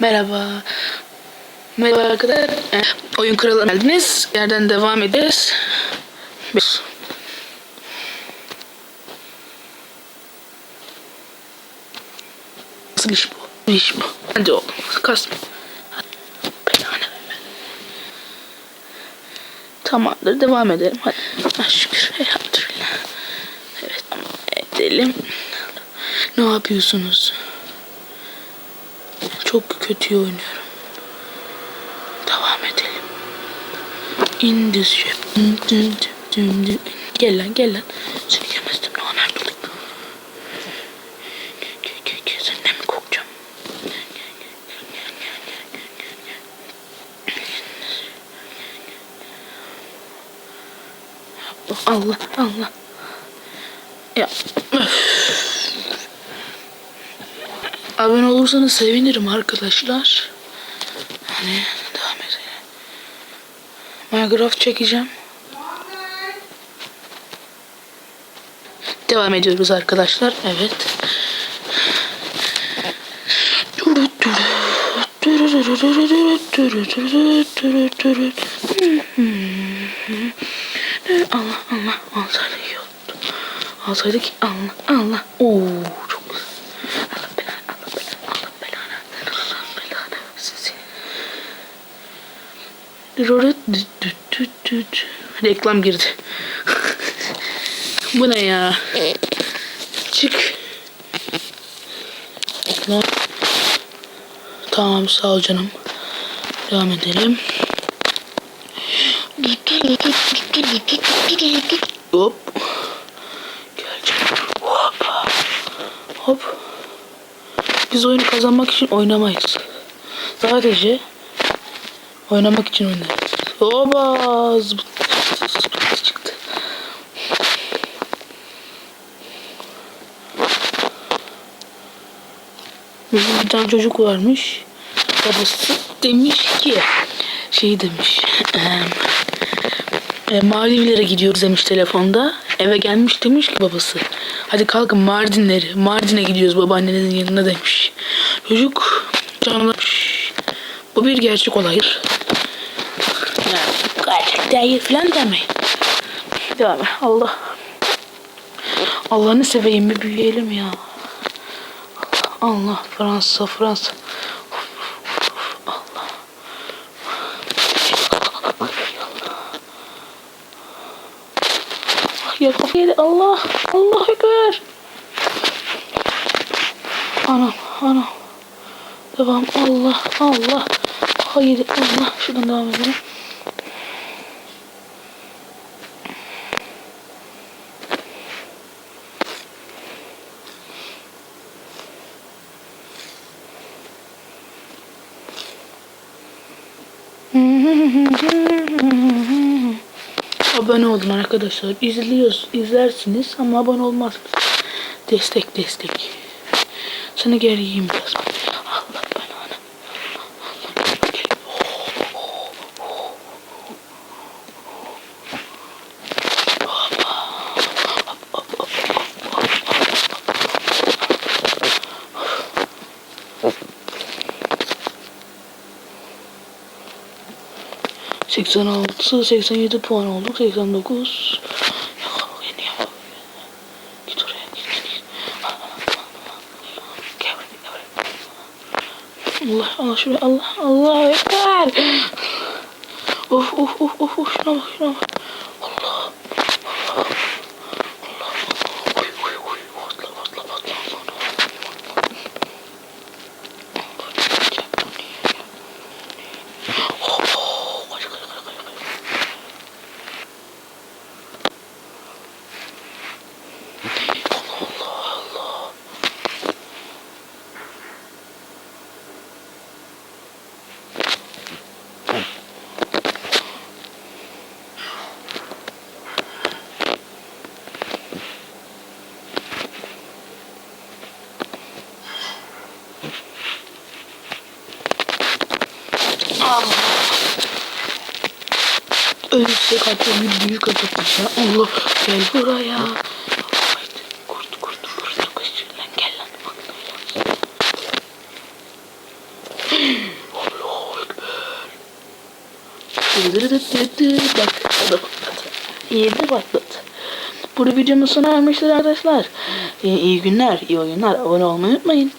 Merhaba. Merhaba arkadaşlar. Oyun kralına geldiniz. Yerden devam ederiz. Bir. Nasıl iş bu? Bu iş bu. Hadi oğlum. Verme. Tamamdır. Devam edelim. Hadi. Ha, şükür. Elhamdülillah. Evet. Edelim. Ne yapıyorsunuz? Çok kötü oynuyorum. Devam edelim. In this ship. Gel lan gel lan. Seni yemezdim. Gel gel. Senden mi korkacağım? Allah Allah. Ya. öf. Abone olursanız sevinirim arkadaşlar. Hani devam edelim. Minecraft çekeceğim. Devam ediyoruz arkadaşlar. Evet. Allah Allah alsaydı iyi oldu. Alsaydı ki Allah Allah. Oo Reklam girdi. Bu ne ya? Çık. Reklam. Tamam sağ ol canım. Devam edelim. Hop. Gel canım. Hop. Hop. Biz oyunu kazanmak için oynamayız. Sadece oynamak için oynarız. Zıp- çıktı. Bir tane çocuk varmış. Babası demiş ki şey demiş. eee, e, Maldivlere gidiyoruz demiş telefonda. Eve gelmiş demiş ki babası. Hadi kalkın Mardinleri. Mardin'e gidiyoruz babaannenizin yanına demiş. Çocuk canlamış. Bu bir gerçek olaydır. Değil falan demeyin. Devam et. Allah. Allah'ını seveyim bir büyüyelim ya. Allah Fransa Fransa. Allah. Ya kafa yedi. Allah. Allah ekber. Anam anam. Devam. Allah Allah. Hayır Allah. Şuradan devam edelim. Abone olun arkadaşlar. İzliyoruz, izlersiniz ama abone olmazsınız. Destek, destek. Seni gel yiyeyim biraz. 86, 87 puan olduk. 89. Allah, Allah şuraya, Allah, Allah ekber. Of, of, of, of, şuna bak, şuna bak. Tamam. Ölürse kaçalım büyük atacağız ya. Allah gel buraya. Kurt kurt kurt kız lan gel lan bak böyle. Allah ekber. Bak o patladı. İyi de patladı. Bunu videonun sona ermiştir arkadaşlar. İyi, iyi günler, iyi oyunlar. Abone olmayı unutmayın.